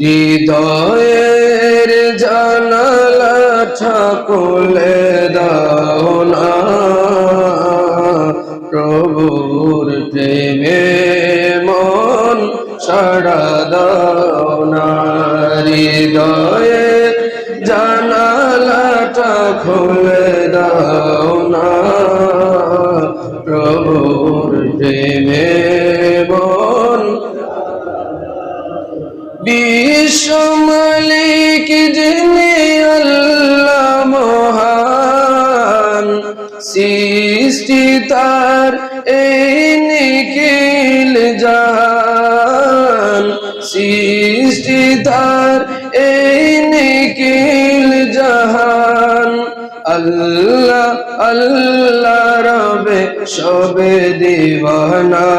হৃদয়ের জানালা ঠাকুলে দাও না। প্রভুর প্রেমে মন সাড়া দাও না। হৃদয়ের জানালাটা খুলে দাও না। প্রভুর প্রেমে বিশ্ব মালিক যিনি আল্লাহ মহান, সৃষ্টি তার এই নিখিল জাহান, সৃষ্টি তার এই নিখিল জাহান। আল্লাহ আল্লাহ রবে সবে দিবানা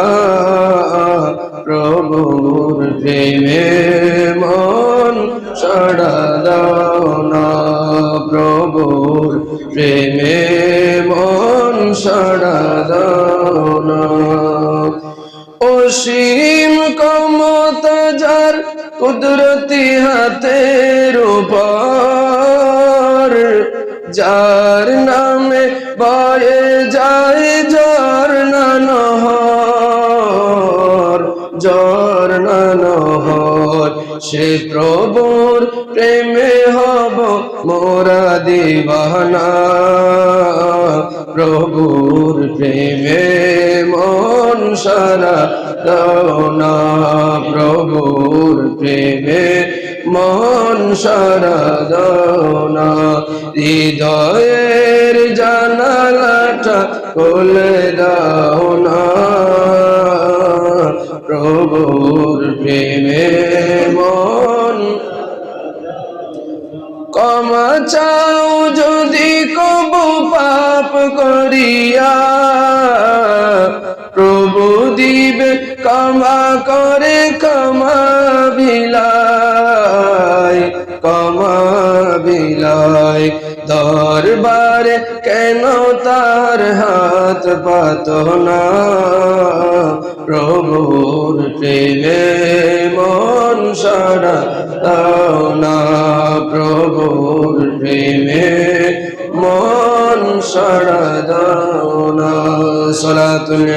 প্রেমে মন সাড়া দাও না প্রভুর। প্রেমে মন সাড়া না। অসীম কমতা যার কুদরতি হাতের উপর, যার সে প্রভুর প্রেমে হব মোরা দিবানা। প্রভুর প্রেমে মন সারা দাও না। প্রভুর প্রেমে মন সারা দাও না। হৃদয়ের জানালাটা খুলে দাও না। চাও যদি কবু পাপ করিয়া। প্রভু দিবে ক্ষমা করে ক্ষমা বিলাই ক্ষমা বিলাই দরবারে কেন তার হাত পাত না? প্রভুর প্রেমে মন সারা না। সারা দাও না সলাতুল